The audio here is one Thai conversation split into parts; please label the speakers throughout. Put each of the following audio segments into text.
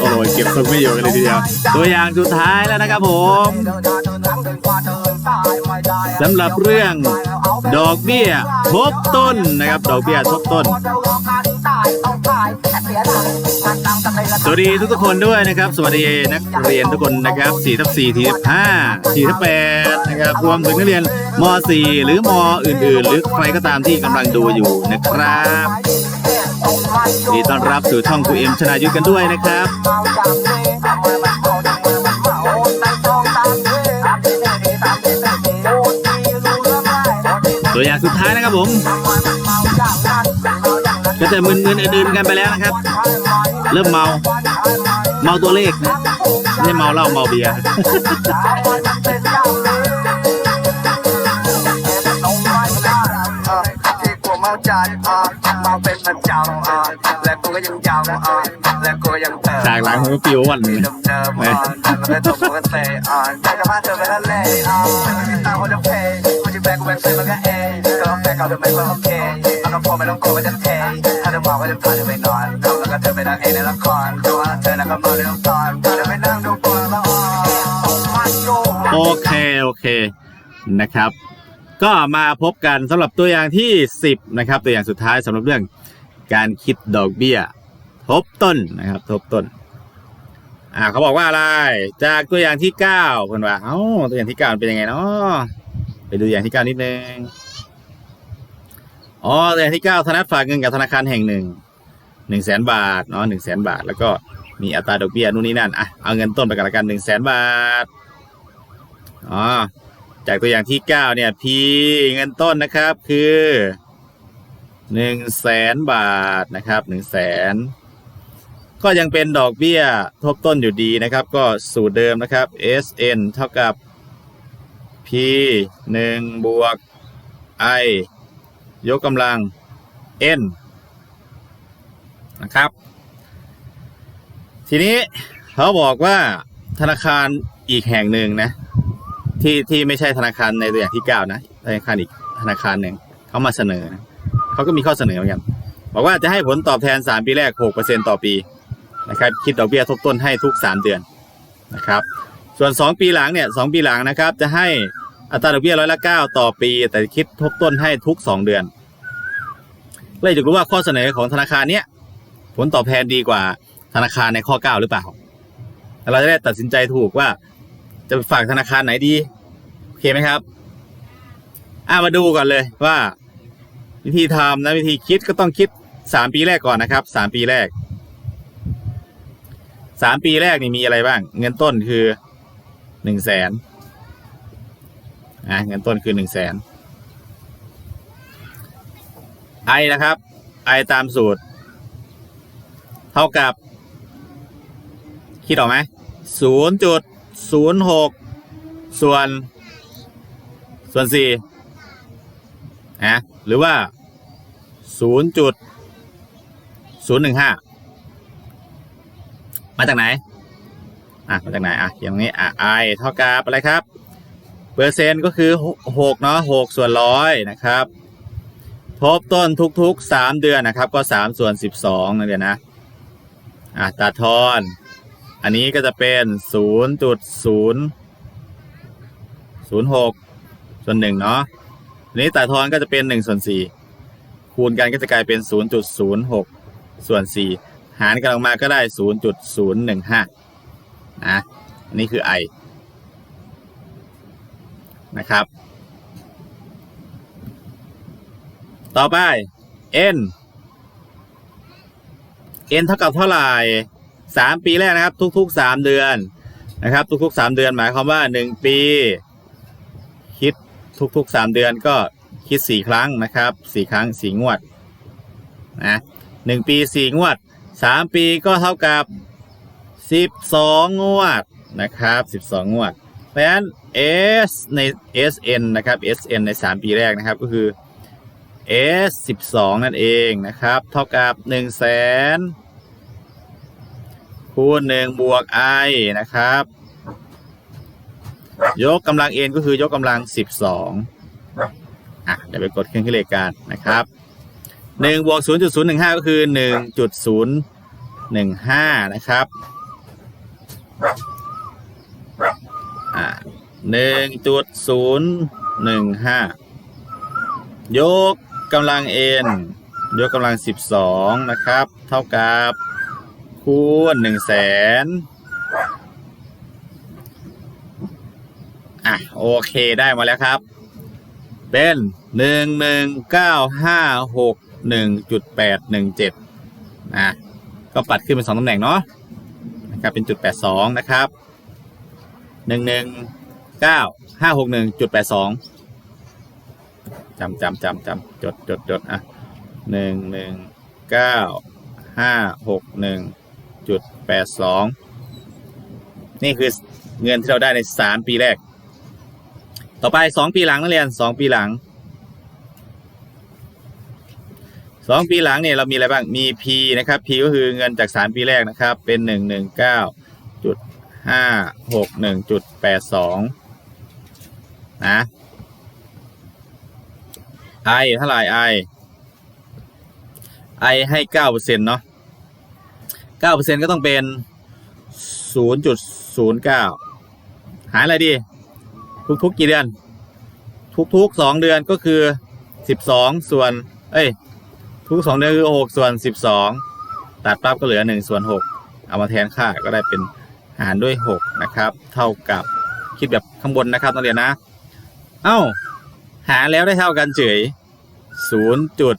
Speaker 1: โอ้ยเก็บคนไม่อยู่กันเลยทีเดียว ตัวอย่างสุดท้ายแล้วนะครับผมสำหรับเรื่องดอกเบี้ยทบต้นนะครับ ดอกเบี้ยทบต้น สวัสดีทุกๆคนด้วยนะครับ สวัสดีนักเรียนทุกคนนะครับ4ทับ4ทีทับ5ทีทับ8นะครับรวมถึงนักเรียนม .4 หรือมอื่นๆ หรือใครก็ตามที่กำลังดูอยู่นะครับ ดีต้อนรับสู่ช่องครูเอ็มชนายุทธกันด้วยนะครับตัวอย่างสุดท้ายนะครับผม ก็จะมึนๆอื่นๆกันไปแล้วนะครับ เริ่มเมา เมาตัวเลขนะไม่เมาเหล้าเมาเบียร์
Speaker 2: ที่กูเมาจัดอะเมาเป็นประจำ
Speaker 1: ฉากหลังผมก็ปิววันเลย
Speaker 2: เดิมเดิมอะมันก็ตกมันก็เตะอะใจจะพาเธอไปทะเลอะไม่มีตังค์คนจะเพย์กูจะแบกกูแบกซื้อมันก็เองก็แบกเขาจะไม่ค่อยโอเคมันก็พอไม่ต้องกลัวว่าจะเทถ้าเธอบอกว่าจะพาเธอไปนอนเขาแล้วก็เธอไปนั่งเองในละครต่ว่าเธอแล้วก็มาเรื่องตอนเธอไปนั่งดูบอลแล้วอะ
Speaker 1: โอเค โอเค นะครับ ก็มาพบกันสำหรับตัวอย่างที่ 10 นะครับ ตัวอย่างสุดท้ายสำหรับเรื่องการคิดดอกเบี้ย ทบต้นนะครับ ทบต้น อ่า เขาบอกว่าอะไร จากตัวอย่างที่เพื่อนว่า เอ้า ตัวอย่างที่9มันเป็นยังไงเนาะไปดูอย่างที่9นิดนึง อ๋อ ตัวอย่างที่9ธนัดฝากเงินกับธนาคารแห่งหนึ่ง หนึ่งแสนบาทเนาะหนึ่งแสนบาท แล้วก็มีอัตราดอกเบี้ยนู่นนี่นั่น อะ เอาเงินต้นไปกันละกันหนึ่งแสนบาท อ๋อ จากตัวอย่างที่9เนี่ย พีเงินต้นนะครับ คือ1 0 0 0 0แสนบาทนะครับ1 0 0 0 0แสน ก็ยังเป็นดอกเบี้ยทบต้นอยู่ดีนะครับ ก็สูตรเดิมนะครับ SN เท่ากับ P 1บวก I ยกกำลัง N นะครับ ทีนี้เขาบอกว่าธนาคารอีกแห่งหนึ่งนะ ที่ที่ไม่ใช่ธนาคารในตัวอย่างที่เก้านะธนาคารอีกธนาคารหนึ่งเขามาเสนอนะเขาก็มีข้อเสนอเหมือนกันบอกว่าจะให้ผลตอบแทน3ปีแรก6%ต่อปี นะครับคิดดอกเบี้ยทบต้นให้ทุก 3 เดือนนะครับส่วน 2 ปีหลังเนี่ยสปีหลังนะครับจะให้อัตราดอกเบี้ยร้อยละ9ต่อปี แต่คิดทบต้นให้ทุก 2 เดือนเลยจะรู้ว่าข้อเสนอของธนาคารเนี้ยผลตอบแทนดีกว่าธนาคารในข้อ 9 หรือเปล่า เราจะได้ตัดสินใจถูกว่าจะฝากธนาคารไหนดีโอเคไหมครับอ่ามาดูก่อนเลยว่า วิธีทำนะวิธีคิดก็ต้องคิดสามปีแรกก่อนนะครับสามปีแรก สามปีแรกนี่มีอะไรบ้าง เงินต้นคือหนึ่งแสนอะเงินต้นคือหนึ่งแสนไอนะครับไอตามสูตร เท่ากับ คิดออกไหมศูนย์จุดศูนย์หกส่วน ส่วนสี่นะหรือว่าศูนย์จุดศูนย์หนึ่งห้า มาจากไหน อะ มาจากไหน อะอย่างนี้ อะ i เท่ากับอะไรครับ เปอร์เซ็นต์ก็คือหกเนาะหกส่วนร้อยนะครับ ทบต้นทุกๆสามเดือนนะครับ ก็สามส่วนสิบสองนั่นเองนะ อะ ตัดทอน อันนี้ก็จะเป็นศูนย์จุดศูนย์ศูนย์หกส่วนหนึ่งเนาะทีนี้ตัดทอนก็จะเป็นหนึ่งส่วนสี่คูณกันก็จะกลายเป็นศูนย์จุดศูนย์หกส่วนสี่ หารกันออกมาก็ได้ศูนย์จุดศูนย์หนึ่งห้านะ อันนี้คือ i นะครับ ต่อไป n n เท่ากับเท่าไหร่สามปีแรกนะครับ ทุกๆสามเดือนนะครับ ทุกๆสามเดือนหมายความว่าหนึ่งปี คิดทุกๆสามเดือนก็คิดสี่ครั้งนะครับสี่ครั้งสี่งวดนะหนึ่งปีสี่งวด สามปีก็เท่ากับสิบสองงวดนะครับสิบสองงวด เพราะฉะนั้น S ใน SN นะครับ SN ในสามปีแรกนะครับก็คือ S สิบสองนั่นเองนะครับ เท่ากับหนึ่งแสนคูณหนึ่งบวก I นะครับ ยกกำลังเอ็นก็คือยกกำลังสิบสองอะเดี๋ยวไปกดเครื่องคิดเลขกันนะครับ หนึ่งบวกศูนย์จุดศูนย์หนึ่งห้าก็คือหนึ่งจุดศูนย์หนึ่งห้านะครับอ่าหนึ่งจุดศูนย์หนึ่งห้ายกกำลังเอ็นยกกำลังสิบสองนะครับ เท่ากับคูณหนึ่งแสนอะโอเคได้มาแล้วครับ เป็นหนึ่งหนึ่งเก้าห้าหก หนึ่งจุดแปดหนึ่งเจ็ดอะก็ปัดขึ้นเป็นสองตำแหน่งเนาะนะครับเป็นจุดแปดสองนะครับหนึ่งหนึ่งเก้าห้าหกหนึ่งจุดแปดสองจำจำจำจำจดจดจดอะหนึ่งหนึ่งเก้าห้าหกหนึ่งจุดแปดสองนี่คือเงินที่เราได้ในสามปีแรก ต่อไปสองปีหลังนักเรียนสองปีหลัง สองปีหลังเนี่ยเรามีอะไรบ้าง มี P นะครับ P ก็คือเงินจากสามปีแรกนะครับ เป็นหนึ่งหนึ่งเก้าจุดห้าหกหนึ่งจุดแปดสองนะ I เท่าไหร่ I I ให้เก้าเปอร์เซ็นต์เนาะเก้าเปอร์เซ็นต์ก็ต้องเป็นศูนย์จุดศูนย์เก้าหารอะไรดี ทุกๆกี่เดือน ทุกๆสองเดือนก็คือสิบสองส่วน เอ้ย ทุกสองเดือนคือหกส่วนสิบสองตัดปั๊บก็เหลือหนึ่งส่วนหกเอามาแทนค่าก็ได้เป็นหารด้วยหกนะครับ เท่ากับคิดแบบข้างบนนะครับนักเรียนนะ เอ้า หารแล้วได้เท่ากันเฉยศูนย์จุด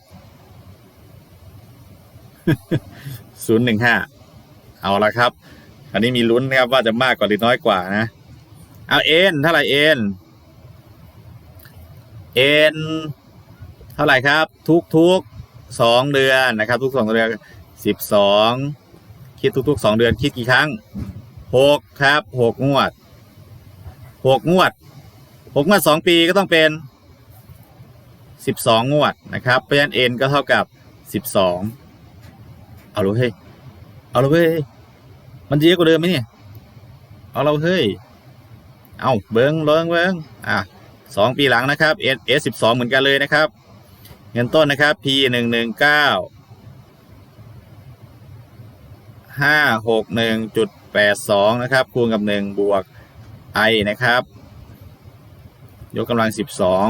Speaker 1: ศูนย์หนึ่งห้าเอาละครับ อันนี้มีลุ้นนะครับว่าจะมากกว่าหรือน้อยกว่านะ เอาเอ็นเท่าไหร่เอ็นเอ็นเท่าไหร่ครับ ทุกทุก สองเดือนนะครับ ทุกสองเดือนสิบสองคิดทุกทุกสองเดือนคิดกี่ครั้งหกครับหกงวดหกงวดหกงวดสองปีก็ต้องเป็นสิบสองงวดนะครับเพราะฉะนั้นเอ็นก็เท่ากับสิบสองเอาเลยเฮ้ยเอาเลยเฮ้ยมันเยอะกว่าเดิมไหมเนี่ยเอาเราเฮ้ยเอาเบิ้งเบิ้งเบิ้งอะสองปีหลังนะครับ S S สิบสองเหมือนกันเลยนะครับ เงินต้นนะครับ P หนึ่งหนึ่งเก้าห้าหกหนึ่งจุดแปดสองนะครับ คูณกับหนึ่งบวก I นะครับ ยกกำลังสิบสอง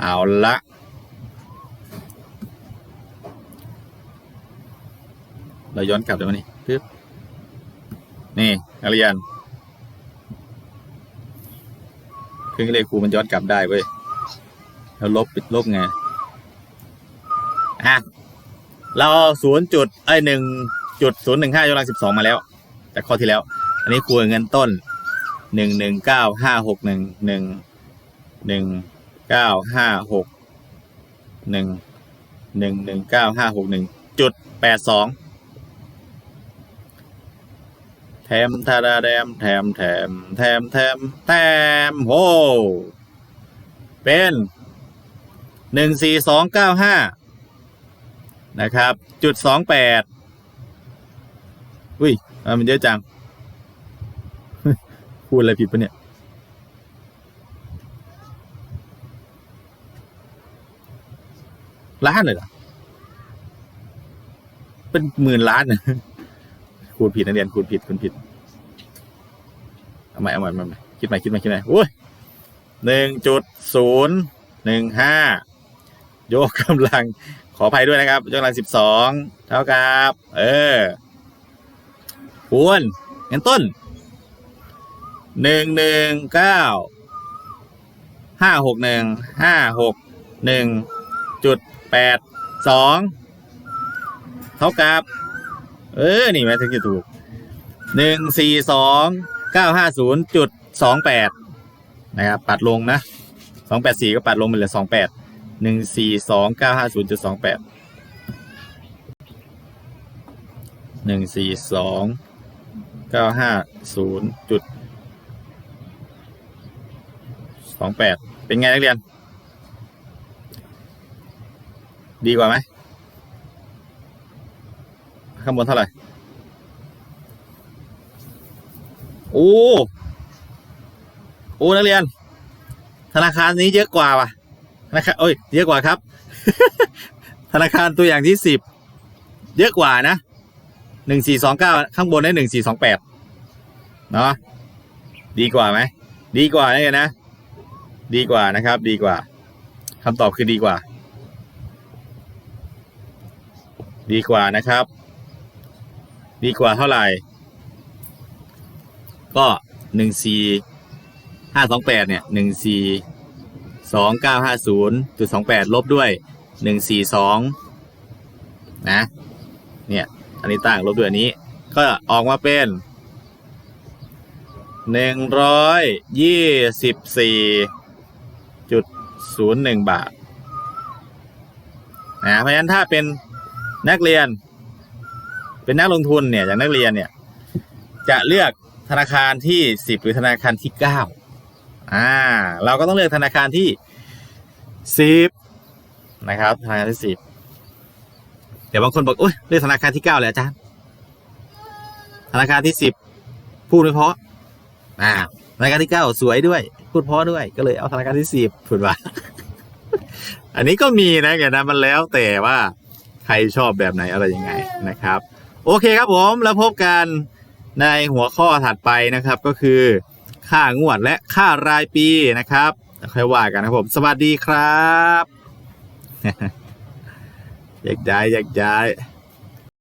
Speaker 1: เอาละเราย้อนกลับเดี๋ยวมานี่ปึ๊บนี่นักเรียนเครื่องเลขครูมันย้อนกลับได้เว้ยแล้วลบปิดลบไง อะเราศูนย์จุดไอหนึ่งจุดศูนย์หนึ่งห้ายกกำลังสิบสองมาแล้วจากข้อที่แล้ว อันนี้ครูเงินต้นหนึ่งหนึ่งเก้าห้าหกหนึ่งหนึ่งหนึ่งเก้าห้าหกหนึ่งหนึ่งหนึ่งเก้าห้าหกหนึ่งจุดแปดสองแถมทาราแดมแถมแถมแถมแถมแถมโหเป็นหนึ่งสี่สองเก้าห้า นะครับ จุดสองแปดอุ้ยมมันเยอะจัง พูดอะไรผิดปะเนี่ย ล้านเลยเหรอ เป็นหมื่นล้านนะคูณผิดนักเรียนคูณผิดคูณผิด เอาใหม่เอาใหม่เอาใหม่คิดใหม่คิดใหม่คิดใหม่โอ้ยหนึ่งจุดศูนย์หนึ่งห้ายกกำลัง ขออภัยด้วยนะครับยกกำลังสิบสองเท่ากับ เออคูณเงินต้นหนึ่งหนึ่งเก้าห้าหกหนึ่งห้าหกหนึ่งจุดแปดสองเท่ากับ เออ นี่แม่ถึงจะถูกหนึ่งสี่สองเก้าห้าศูนย์จุดสองแปดนะครับ ปัดลงนะสองแปดสี่ก็ปัดลงเป็นเหลือสองแปด หนึ่งสี่สองเก้าห้าศูนย์จุดสองแปดหนึ่งสี่สองเก้าห้าศูนย์จุดสองแปดเป็นไงนักเรียน ดีกว่าไหมข้างบนเท่าไหร่ โอ้ โอ้ นักเรียน ธนาคารนี้เยอะกว่าว่ะ นาคารเอ้ยเยอะกว่าครับ ธนาคารตัวอย่างที่สิบเยอะกว่านะหนึ่งสี่สองเก้าข้างบนได้หนึ่งสี่สองแปดเนาะดีกว่าไหมดีกว่านี่นะ ดีกว่านะครับ ดีกว่าคำตอบคือดีกว่า ดีกว่านะครับ ดีกว่าเท่าไหร่ ก็หนึ่งสี่ห้าสองแปดเนี่ยหนึ่งสี่ สองเก้าห้าศูนย์จุดสองแปดลบด้วยหนึ่งสี่สองนะ เนี่ย อันนี้ตั้งลบด้วยอันนี้ ก็ออกมาเป็นหนึ่งร้อยยี่สิบสี่จุดศูนย์หนึ่งบาท นะ เพราะฉะนั้นถ้าเป็นนักเรียน เป็นนักลงทุนเนี่ย อย่างนักเรียนเนี่ย จะเลือกธนาคารที่สิบหรือธนาคารที่เก้า อ่า เราก็ต้องเลือกธนาคารที่สิบนะครับ ธนาคารที่สิบเดี๋ยวบางคนบอกโอ้ยเลือกธนาคารที่เก้าเลยอาจารย์ธนาคารที่สิบพูดไม่เพราะอ่าธนาคารที่เก้าสวยด้วย พูดเพราะด้วยก็เลยเอาธนาคารที่สิบพูดว่า อันนี้ก็มีนะแกนะมันแล้วแต่ว่าใครชอบแบบไหนอะไรยังไงนะครับ โอเคครับผมแล้วพบกันในหัวข้อถัดไปนะครับก็คือ ค่างวดและค่ารายปีนะครับค่อยว่ากันนะครับผม สวัสดีครับอยากย้ายอยากย้าย